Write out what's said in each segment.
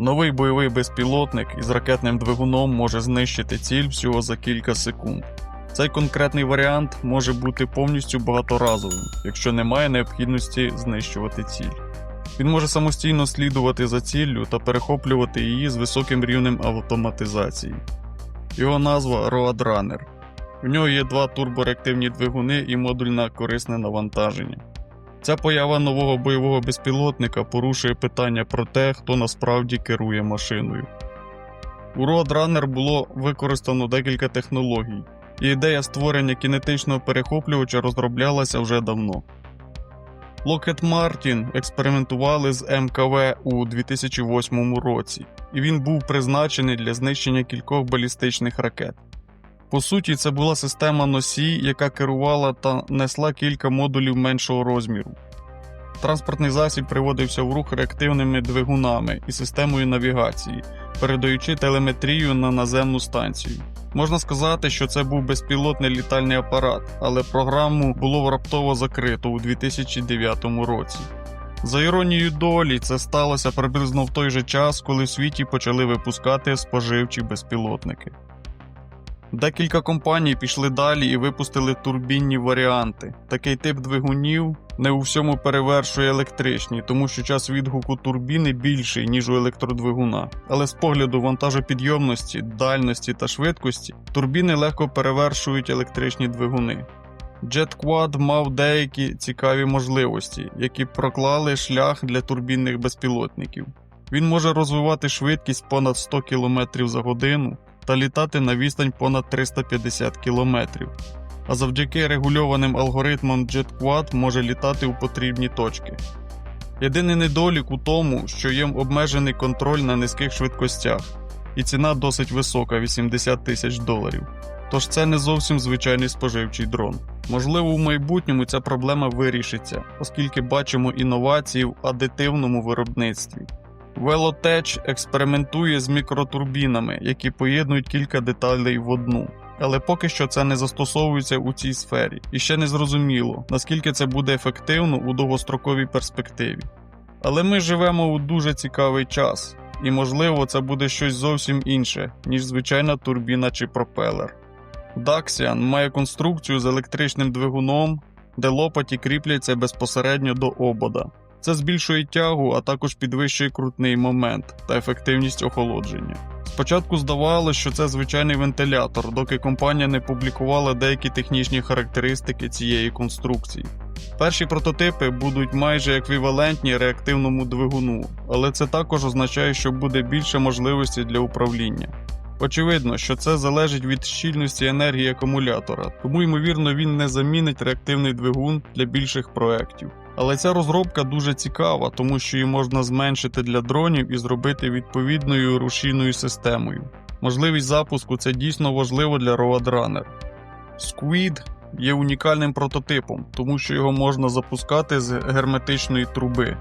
Новий бойовий безпілотник із ракетним двигуном може знищити ціль всього за кілька секунд. Цей конкретний варіант може бути повністю багаторазовим, якщо немає необхідності знищувати ціль. Він може самостійно слідувати за ціллю та перехоплювати її з високим рівнем автоматизації. Його назва Roadrunner. В нього є два турбореактивні двигуни і модульне корисне навантаження. Ця поява нового бойового безпілотника порушує питання про те, хто насправді керує машиною. У Roadrunner було використано декілька технологій, і ідея створення кінетичного перехоплювача розроблялася вже давно. Lockheed Martin експериментували з МКВ у 2008 році, і він був призначений для знищення кількох балістичних ракет. По суті, це була система носій, яка керувала та несла кілька модулів меншого розміру. Транспортний засіб приводився в рух реактивними двигунами і системою навігації, передаючи телеметрію на наземну станцію. Можна сказати, що це був безпілотний літальний апарат, але програму було раптово закрито у 2009 році. За іронією долі, це сталося приблизно в той же час, коли в світі почали випускати споживчі безпілотники. Декілька компаній пішли далі і випустили турбінні варіанти. Такий тип двигунів не у всьому перевершує електричні, тому що час відгуку турбіни більший, ніж у електродвигуна. Але з погляду вантажопідйомності, дальності та швидкості турбіни легко перевершують електричні двигуни. JetQuad мав деякі цікаві можливості, які проклали шлях для турбінних безпілотників. Він може розвивати швидкість понад 100 км за годину та літати на відстань понад 350 км. А завдяки регульованим алгоритмам JetQuad може літати у потрібні точки. Єдиний недолік у тому, що є обмежений контроль на низьких швидкостях, і ціна досить висока 80 тисяч доларів. Тож це не зовсім звичайний споживчий дрон. Можливо, у майбутньому ця проблема вирішиться, оскільки бачимо інновації в адитивному виробництві. Velotech експериментує з мікротурбінами, які поєднують кілька деталей в одну. Але поки що це не застосовується у цій сфері, і ще не зрозуміло, наскільки це буде ефективно у довгостроковій перспективі. Але ми живемо у дуже цікавий час, і можливо це буде щось зовсім інше, ніж звичайна турбіна чи пропелер. Daxian має конструкцію з електричним двигуном, де лопаті кріпляться безпосередньо до обода. Це збільшує тягу, а також підвищує крутний момент та ефективність охолодження. Спочатку здавалося, що це звичайний вентилятор, доки компанія не публікувала деякі технічні характеристики цієї конструкції. Перші прототипи будуть майже еквівалентні реактивному двигуну, але це також означає, що буде більше можливостей для управління. Очевидно, що це залежить від щільності енергії акумулятора, тому ймовірно він не замінить реактивний двигун для більших проєктів. Але ця розробка дуже цікава, тому що її можна зменшити для дронів і зробити відповідною рушійною системою. Можливість запуску це дійсно важливо для Roadrunner. Squid є унікальним прототипом, тому що його можна запускати з герметичної труби.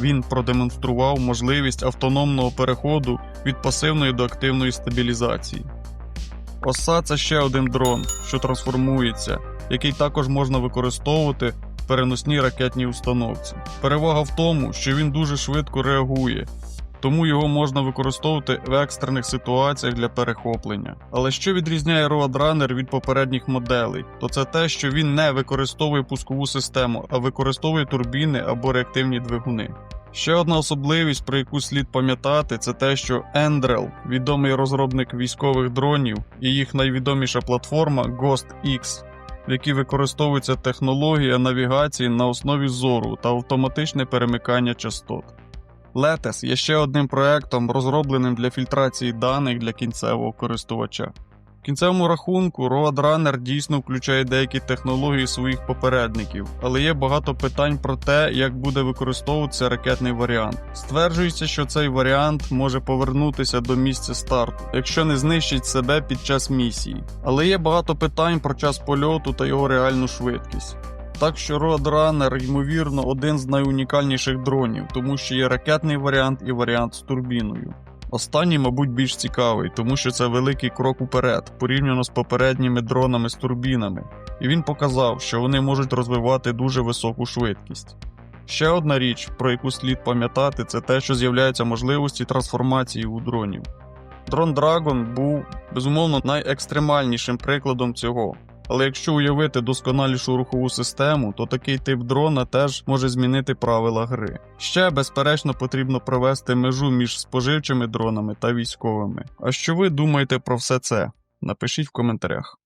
Він продемонстрував можливість автономного переходу від пасивної до активної стабілізації. Оса це ще один дрон, що трансформується, який також можна використовувати в переносній ракетній установці. Перевага в тому, що він дуже швидко реагує, тому його можна використовувати в екстрених ситуаціях для перехоплення. Але що відрізняє Roadrunner від попередніх моделей, то це те, що він не використовує пускову систему, а використовує турбіни або реактивні двигуни. Ще одна особливість, про яку слід пам'ятати, це те, що Endrel, відомий розробник військових дронів, і їх найвідоміша платформа Ghost X, в якій використовується технологія навігації на основі зору та автоматичне перемикання частот. Letes є ще одним проектом, розробленим для фільтрації даних для кінцевого користувача. В кінцевому рахунку Roadrunner дійсно включає деякі технології своїх попередників, але є багато питань про те, як буде використовуватися ракетний варіант. Стверджується, що цей варіант може повернутися до місця старту, якщо не знищить себе під час місії. Але є багато питань про час польоту та його реальну швидкість. Так що Roadrunner, ймовірно, один з найунікальніших дронів, тому що є ракетний варіант і варіант з турбіною. Останній, мабуть, більш цікавий, тому що це великий крок уперед, порівняно з попередніми дронами з турбінами, і він показав, що вони можуть розвивати дуже високу швидкість. Ще одна річ, про яку слід пам'ятати, це те, що з'являються можливості трансформації у дронів. Дрон Dragon був безумовно найекстремальнішим прикладом цього. Але якщо уявити досконалішу рухову систему, то такий тип дрона теж може змінити правила гри. Ще, безперечно, потрібно провести межу між споживчими дронами та військовими. А що ви думаєте про все це? Напишіть в коментарях.